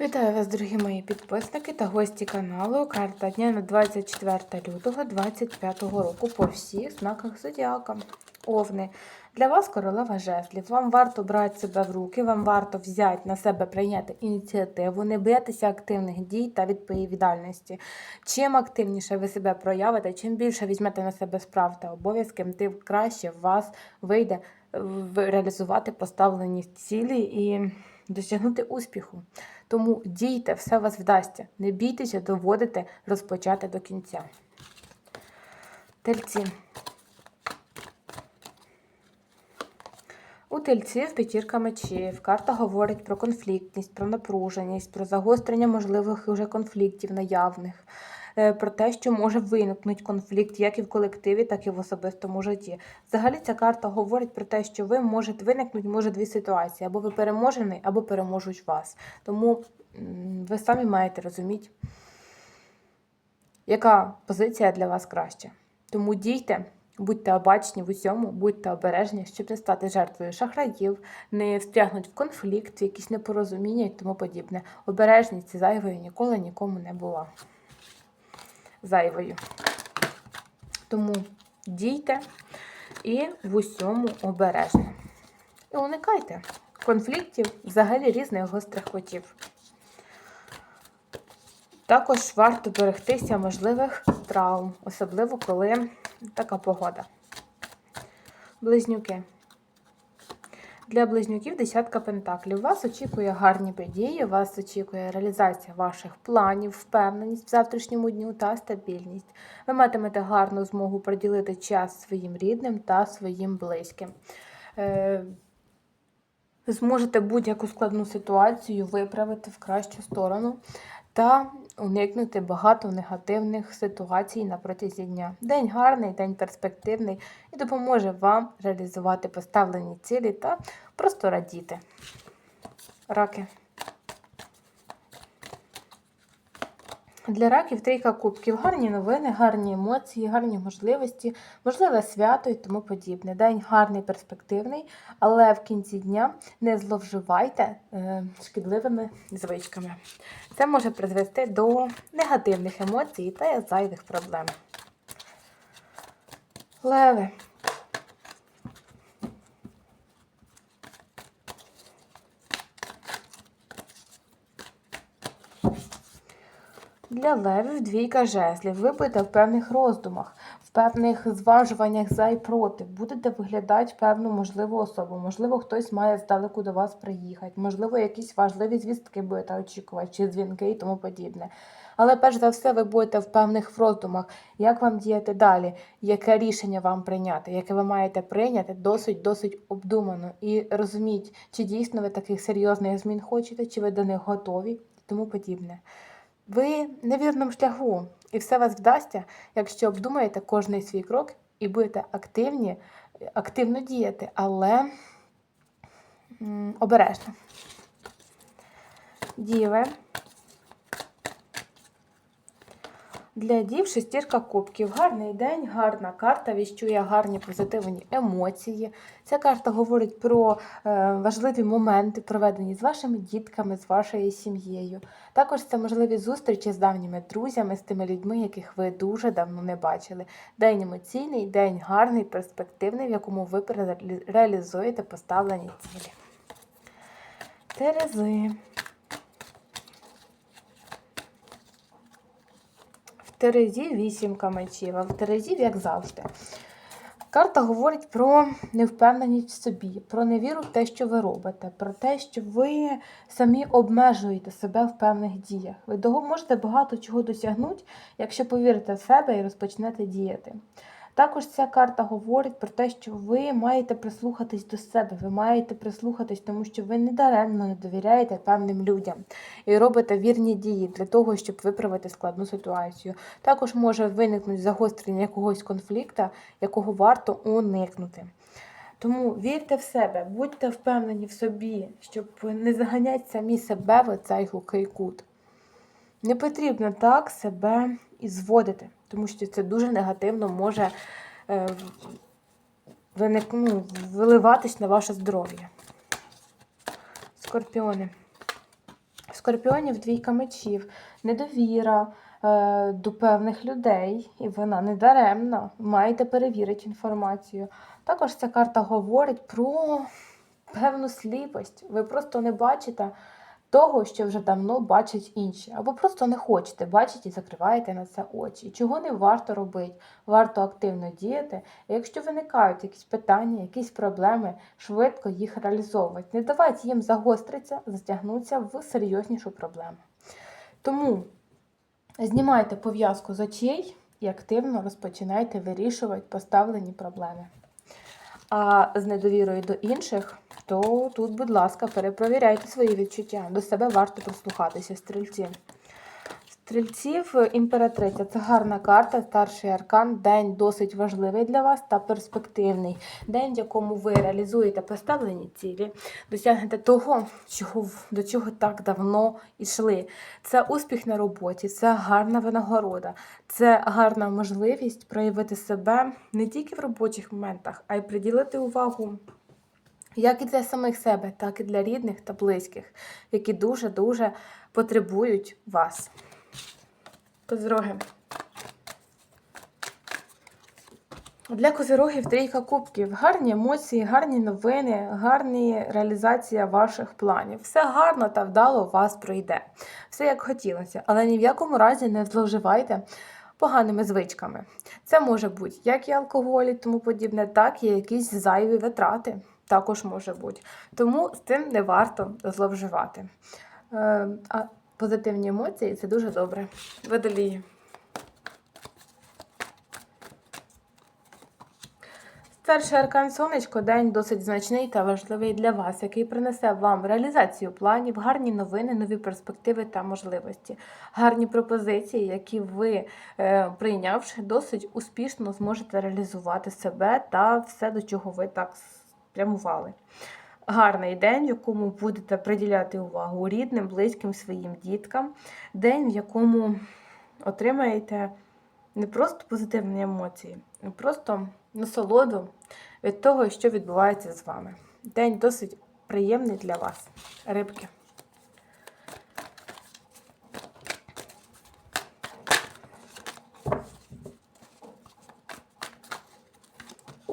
Вітаю вас, дорогі мої підписники та гості каналу. Карта дня на 24 лютого 2025 року по всіх знаках зодіака. Овни. Для вас королева жезлів. Вам варто брати себе в руки, вам варто взяти на себе прийняти ініціативу, не боятися активних дій та відповідальності. Чим активніше ви себе проявите, чим більше візьмете на себе справ та обов'язки, тим краще вас вийде реалізувати поставлені цілі і досягнути успіху. Тому дійте, все вас вдасться. Не бійтеся доводите розпочати до кінця. Тельці. У тельців п'ятірка мечів. Карта говорить про конфліктність, про напруженість, про загострення можливих уже конфліктів наявних, про те, що може виникнути конфлікт як і в колективі, так і в особистому житті. Взагалі ця карта говорить про те, що ви можете виникнути може дві ситуації: або ви переможений, або переможуть вас. Тому ви самі маєте розуміти, яка позиція для вас краща. Тому дійте, будьте обачні в усьому, будьте обережні, щоб не стати жертвою шахраїв, не встрягнути в конфлікт, якісь непорозуміння і тому подібне. Обережність зайвою ніколи нікому не була. Зайвою. Тому дійте і в усьому обережно. І уникайте конфліктів, взагалі різних гострих котів. Також варто берегтися можливих травм, особливо коли така погода. Близнюки. Для близнюків десятка пентаклів. Вас очікує гарні події, вас очікує реалізація ваших планів, впевненість в завтрашньому дню та стабільність. Ви матимете гарну змогу приділити час своїм рідним та своїм близьким. Е, Зможете будь-яку складну ситуацію виправити в кращу сторону та уникнути багато негативних ситуацій на протязі дня. День гарний, день перспективний і допоможе вам реалізувати поставлені цілі та просто радіти. Раки. Для раків трійка кубків. Гарні новини, гарні емоції, гарні можливості, можливе свято і тому подібне. День гарний, перспективний, але в кінці дня не зловживайте е, шкідливими звичками. Це може призвести до негативних емоцій та зайвих проблем. Леви. Для левів двійка жезлів. Ви будете в певних роздумах, в певних зважуваннях за і проти. Будете виглядати певну можливу особу. Можливо, хтось має здалеку до вас приїхати, можливо, якісь важливі звістки будете очікувати, чи дзвінки і тому подібне. Але перш за все, ви будете в певних роздумах, як вам діяти далі, яке рішення вам прийняти, яке ви маєте прийняти досить досить обдумано. І розуміть, чи дійсно ви таких серйозних змін хочете, чи ви до них готові і тому подібне. Ви на вірному шляху, і все вас вдасться, якщо обдумаєте кожний свій крок і будете активні, активно діяти, але обережно. Діви. Для дів шестірка кубків. Гарний день, гарна карта, віщує гарні позитивні емоції. Ця карта говорить про е, важливі моменти, проведені з вашими дітками, з вашою сім'єю. Також це можливі зустрічі з давніми друзями, з тими людьми, яких ви дуже давно не бачили. День емоційний, день гарний, перспективний, в якому ви реалізуєте поставлені цілі. Терези. Терезі вісімка мечів, а в Терезів, як завжди. Карта говорить про невпевненість в собі, про невіру в те, що ви робите, про те, що ви самі обмежуєте себе в певних діях. Ви можете багато чого досягнути, якщо повірите в себе і розпочнете діяти. Також ця карта говорить про те, що ви маєте прислухатись до себе, ви маєте прислухатись, тому що ви недаремно не довіряєте певним людям і робите вірні дії для того, щоб виправити складну ситуацію. Також може виникнути загострення якогось конфлікту, якого варто уникнути. Тому вірте в себе, будьте впевнені в собі, щоб не заганяти самі себе в цей глухий кут. Не потрібно так себе і зводити, тому що це дуже негативно може е, виник- ну, виливатись на ваше здоров'я. Скорпіони. скорпіонів двійка мечів, недовіра е, до певних людей, і вона не даремна. Маєте перевірити інформацію. Також ця карта говорить про певну сліпость. Ви просто не бачите того, що вже давно бачать інші, або просто не хочете бачити і закриваєте на це очі. Чого не варто робити? Варто активно діяти. І якщо виникають якісь питання, якісь проблеми, швидко їх реалізовувати. Не давайте їм загостритися, затягнутися в серйознішу проблему. Тому знімайте пов'язку з очей і активно розпочинайте вирішувати поставлені проблеми. А з недовірою до інших, то тут, будь ласка, перепровіряйте свої відчуття. До себе варто прислухатися, стрільці. Стрільців імператриця це гарна карта, старший аркан, день досить важливий для вас та перспективний. День, в якому ви реалізуєте поставлені цілі, досягнете того, чого, до чого так давно йшли. Це успіх на роботі, це гарна винагорода, це гарна можливість проявити себе не тільки в робочих моментах, а й приділити увагу як і для самих себе, так і для рідних та близьких, які дуже-дуже потребують вас. Козироги. Для козирогів трійка кубків. Гарні емоції, гарні новини, гарні реалізація ваших планів. Все гарно та вдало у вас пройде. Все як хотілося, але ні в якому разі не зловживайте поганими звичками. Це може бути як і алкоголь і тому подібне, так і якісь зайві витрати. Також може бути. Тому з цим не варто зловживати. Е, позитивні емоції це дуже добре. Водолії. Старший аркан сонечко день досить значний та важливий для вас, який принесе вам реалізацію планів, гарні новини, нові перспективи та можливості, гарні пропозиції, які ви, е, прийнявши, досить успішно зможете реалізувати себе та все, до чого ви так спрямували. Гарний день, в якому будете приділяти увагу рідним, близьким, своїм діткам, день, в якому отримаєте не просто позитивні емоції, а просто насолоду від того, що відбувається з вами. День досить приємний для вас, рибки.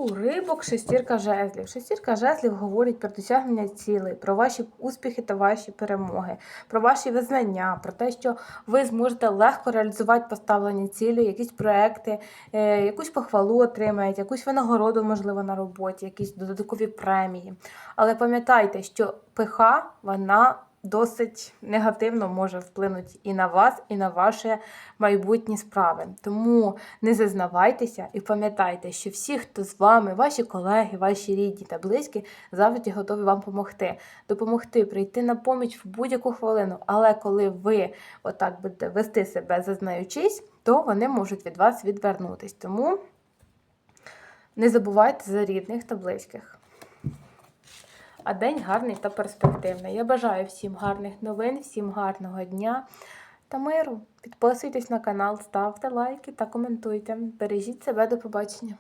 У рибок шестірка жезлів. Шестірка жезлів говорить про досягнення цілей, про ваші успіхи та ваші перемоги, про ваші визнання, про те, що ви зможете легко реалізувати поставлені цілі, якісь проекти, е, якусь похвалу отримаєте, якусь винагороду, можливо, на роботі, якісь додаткові премії. Але пам'ятайте, що пиха вона досить негативно може вплинути і на вас, і на ваші майбутні справи. Тому не зазнавайтеся і пам'ятайте, що всі, хто з вами, ваші колеги, ваші рідні та близькі, завжди готові вам допомогти. Допомогти, прийти на поміч в будь-яку хвилину. Але коли ви отак будете вести себе, зазнаючись, то вони можуть від вас відвернутись. Тому не забувайте за рідних та близьких. А день гарний та перспективний. Я бажаю всім гарних новин, всім гарного дня та миру. Підписуйтесь на канал, ставте лайки та коментуйте. Бережіть себе до побачення.